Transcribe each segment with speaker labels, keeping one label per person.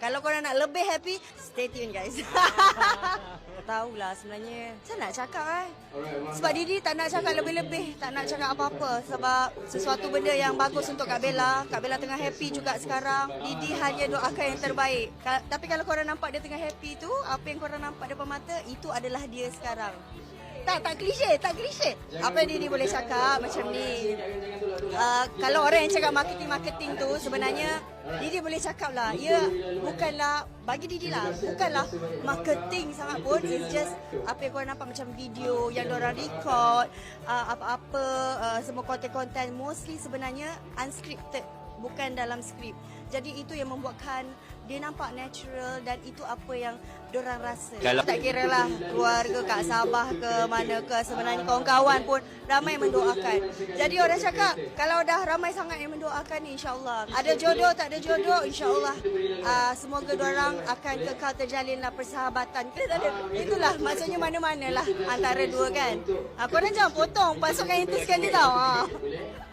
Speaker 1: Kalau korang nak lebih happy, stay tune guys. Tahulah sebenarnya. Saya nak cakap eh. Sebab Didi tak nak cakap lebih-lebih. Tak nak cakap apa-apa. Sebab sesuatu benda yang bagus untuk Kak Bella. Kak Bella tengah happy juga sekarang. Didi hanya doakan yang terbaik. Ka- Tapi kalau korang nampak dia tengah happy tu, apa yang korang nampak depan mata, itu adalah dia sekarang. Tak, tak klise, tak klise. Apa yang Didi boleh cakap macam ni. Uh, kalau orang yang cakap marketing-marketing tu sebenarnya Didi boleh cakap lah Ya bukanlah Bagi Didi lah. Bukanlah marketing sangat pun It's just Apa yang korang nampak macam video Yang orang record uh, Apa-apa uh, Semua konten-konten Mostly sebenarnya Unscripted Bukan dalam skrip. Jadi itu yang membuatkan Dia nampak natural Dan itu apa yang Diorang rasa.
Speaker 2: Kalau-
Speaker 1: Tak kira lah Keluarga kat Sabah ke Mana ke Sebenarnya kawan-kawan pun Ramai mendoakan. Jadi orang cakap Kalau dah ramai sangat yang mendoakan ni InsyaAllah. Ada jodoh tak ada jodoh InsyaAllah. Uh, Semoga diorang akan kekal terjalinlah persahabatan Itulah maksudnya mana-mana lah Antara dua kan. Uh, Korang jangan potong Pasukan yang tu sekali tau. Uh.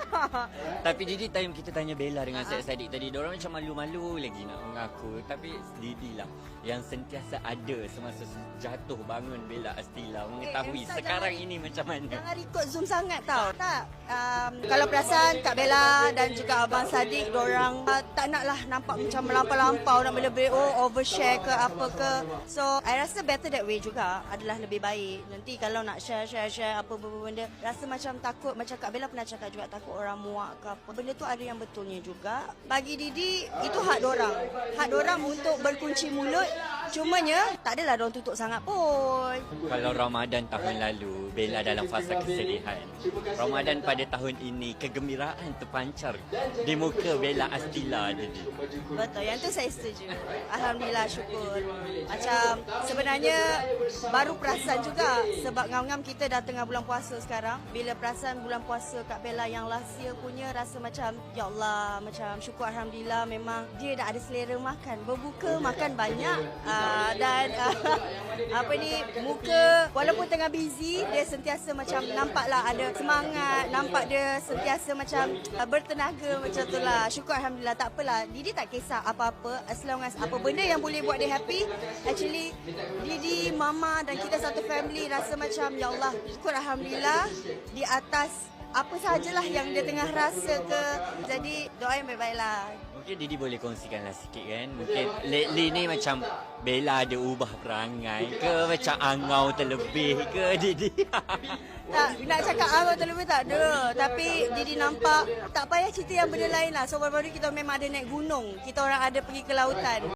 Speaker 2: Tapi Didi time kita tanya Bella dengan Syed Saddiq tadi, orang macam malu-malu lagi nak mengaku. Tapi Didi lah yang sentiasa ada semasa jatuh bangun Bella Astila mengetahui
Speaker 1: Ustaz,
Speaker 2: sekarang
Speaker 1: jangan-
Speaker 2: ini macam mana.
Speaker 1: Jangan ikut zoom sangat tau. Tak. Um, kalau perasan Kak Bella dan juga Abang Sadiq, orang uh, tak naklah nampak macam melampau-lampau nak lebih oh overshare ke apa ke. So, I rasa better that way juga adalah lebih baik. Nanti kalau nak share-share-share apa benda, rasa macam takut macam Kak Bella pernah cakap juga takut orang muak ke apa. Benda tu ada yang betulnya juga. Bagi Didi, itu hak orang. Hak orang untuk berkunci mulut. Cumanya, tak adalah orang tutup sangat pun.
Speaker 2: Kalau Ramadan tahun lalu, Bella dalam fasa kesedihan. Ramadan pada tahun ini, kegembiraan terpancar di muka Bella Astila Didi.
Speaker 1: Betul, yang tu saya setuju. Alhamdulillah syukur. Macam sebenarnya baru perasan juga sebab ngam-ngam kita dah tengah bulan puasa sekarang. Bila perasan bulan puasa Kak Bella yang last year punya rasa macam ya Allah macam syukur Alhamdulillah memang dia dah ada selera makan. Berbuka makan banyak uh, dan uh, apa ni muka walaupun tengah busy dia sentiasa macam nampaklah ada semangat, nampak dia sentiasa macam uh, bertenaga macam tu lah. Syukur Alhamdulillah tak apalah. Didi tak kisah apa-apa as long as apa benda yang boleh buat dia happy. Actually Didi, Mama dan kita satu family rasa macam ya Allah syukur Alhamdulillah di atas apa sahajalah yang dia tengah rasa ke. Jadi doa yang baik-baik lah.
Speaker 2: Mungkin Didi boleh kongsikanlah sikit kan. Mungkin lately ni macam Bella ada ubah perangai ke macam angau terlebih ke Didi.
Speaker 1: Tak, nak cakap apa terlebih tak ada. Tapi Didi nampak tak payah cerita yang benda lain lah. So baru-baru kita memang ada naik gunung. Kita orang ada pergi ke lautan.